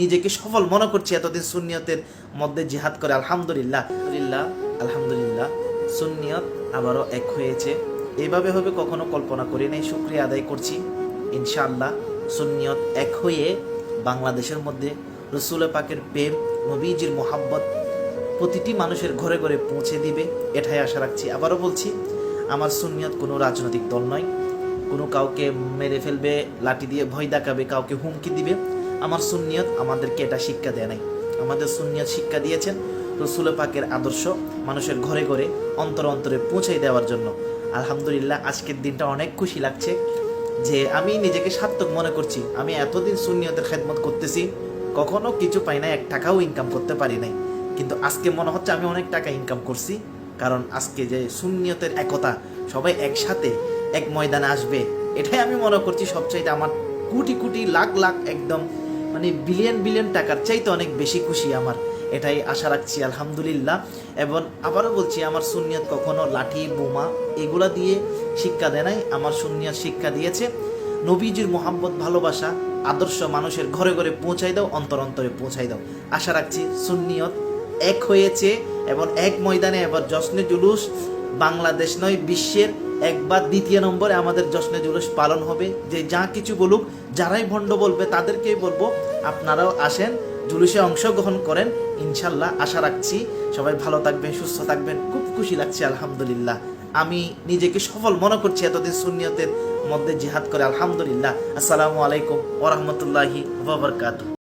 নিজেকে সফল মনে করছি এতদিন সুনিয়তের মধ্যে জিহাদ করে, আলহামদুলিল্লাহ। আলহামদুলিল্লাহ আলহামদুলিল্লাহ, সুন্নিয়ত আবারও এক হয়েছে। এভাবে হবে কখনো কল্পনা করি নাই, শুক্রিয়া আদায় করছি। ইনশাআল্লাহ, সুন্নিয়ত এক হয়ে বাংলাদেশের মধ্যে রসুল পাকের প্রেম, নবীজির মোহাব্বত প্রতিটি মানুষের ঘরে ঘরে পৌঁছে দিবে, এটাই আশা রাখছি। আবারও বলছি, আমার সুন্নিয়ত কোনো রাজনৈতিক দল নয়। কোনো কাউকে মেরে ফেলবে, লাঠি দিয়ে ভয় দেখাবে, কাউকে হুমকি দিবে। আমার সুন্নিয়ত আমাদেরকে এটা শিক্ষা দেয় নাই। আমাদের সুন্নিয়ত শিক্ষা দিয়েছেন রসুল পাকের আদর্শ মানুষের ঘরে ঘরে, অন্তর অন্তরে পৌঁছে দেওয়ার জন্য। আলহামদুলিল্লাহ, আজকের দিনটা অনেক খুশি লাগছে যে আমি নিজেকে সার্থক মনে করছি। আমি এতদিন সুন্নিয়তের খেদমত করতেছি, কখনো কিছু পাই না এক টাকাও ইনকাম করতে পারি নাই। কিন্তু আজকে মনে হচ্ছে আমি অনেক টাকা ইনকাম করছি, কারণ আজকে যে সুন্নিয়তের একতা, সবাই একসাথে এক ময়দানে আসবে, এটাই আমি মনে করছি সবচাইতে আমার কোটি কোটি লাখ লাখ একদম মানে বিলিয়ন বিলিয়ন টাকার চাইতে অনেক বেশি খুশি আমার। এটাই আশা রাখছি, আলহামদুলিল্লাহ। এবং আবারও বলছি, আমার সুন্নিয়ত কখনো লাঠি, বোমা এগুলা দিয়ে শিক্ষা দেয় নাই। আমার সুন্নিয়ত শিক্ষা দিয়েছে, নবীজির মোহাম্মত ভালোবাসা, আদর্শ মানুষের ঘরে ঘরে পৌঁছাই দাও, অন্তর অন্তরে পৌঁছাই দাও। আশা রাখছি, সুন্নিয়ত এক হয়েছে এবং এক ময়দানে এবার জশ্নে জুলুস বাংলাদেশ নয়, বিশ্বের একবার দ্বিতীয় নম্বরে আমাদের জশ্নে জুলুস পালন হবে। যে যা কিছু বলুক, যারাই ভণ্ড বলবে, তাদেরকেই বলব। আপনারাও আসেন, জুলুসে অংশগ্রহণ করেন। ইনশাল্লাহ আশা রাখছি সবাই ভালো থাকবেন, সুস্থ থাকবেন। খুব খুশি লাগছে, আলহামদুলিল্লাহ। আমি নিজেকে সফল মনে করছি এতদিন সুন্নিয়তের মধ্যে জিহাদ করে, আলহামদুলিল্লাহ। আসসালামু আলাইকুম ওরহমতুল্লাহি ওবরকাত